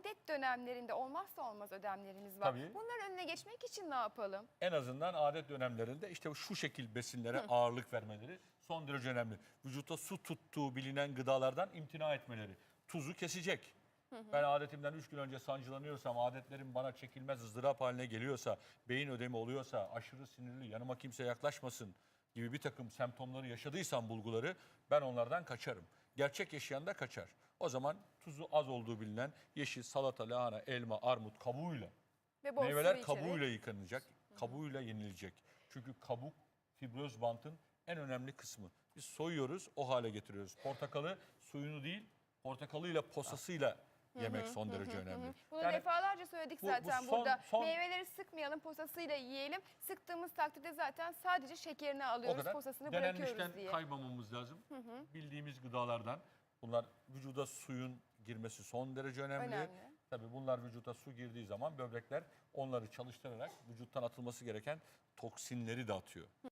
adet dönemlerinde olmazsa olmaz ödemlerimiz var. Tabii. Bunların önüne geçmek için ne yapalım? En azından adet dönemlerinde işte şu şekil besinlere ağırlık vermeleri son derece önemli. Vücutta su tuttuğu bilinen gıdalardan imtina etmeleri. Tuzu kesecek. Ben adetimden 3 gün önce sancılanıyorsam, adetlerim bana çekilmez ızdırap haline geliyorsa, beyin ödemi oluyorsa, aşırı sinirli, yanıma kimse yaklaşmasın gibi bir takım semptomları yaşadıysam bulguları ben onlardan kaçarım. Gerçek yaşayan da kaçar. O zaman tuzu az olduğu bilinen yeşil salata, lahana, elma, armut kabuğuyla Ve bol Meyveler su içerek. kabuğuyla yıkanacak, kabuğuyla yenilecek. Çünkü kabuk fibroz bantın en önemli kısmı. Biz soyuyoruz, o hale getiriyoruz. Portakalı suyunu değil, portakalıyla posasıyla yemek son derece önemli. Bunu Yani defalarca söyledik bu- bu zaten son- burada. son- Meyveleri sıkmayalım, posasıyla yiyelim. Sıktığımız takdirde zaten sadece şekerini o alıyoruz, kadar posasını denenmişten bırakıyoruz diye. kaymamamız lazım. Bildiğimiz gıdalardan bunlar vücuda suyun girmesi son derece önemli. Önemli. Tabii bunlar vücuda su girdiği zaman böbrekler onları çalıştırarak vücuttan atılması gereken toksinleri de atıyor.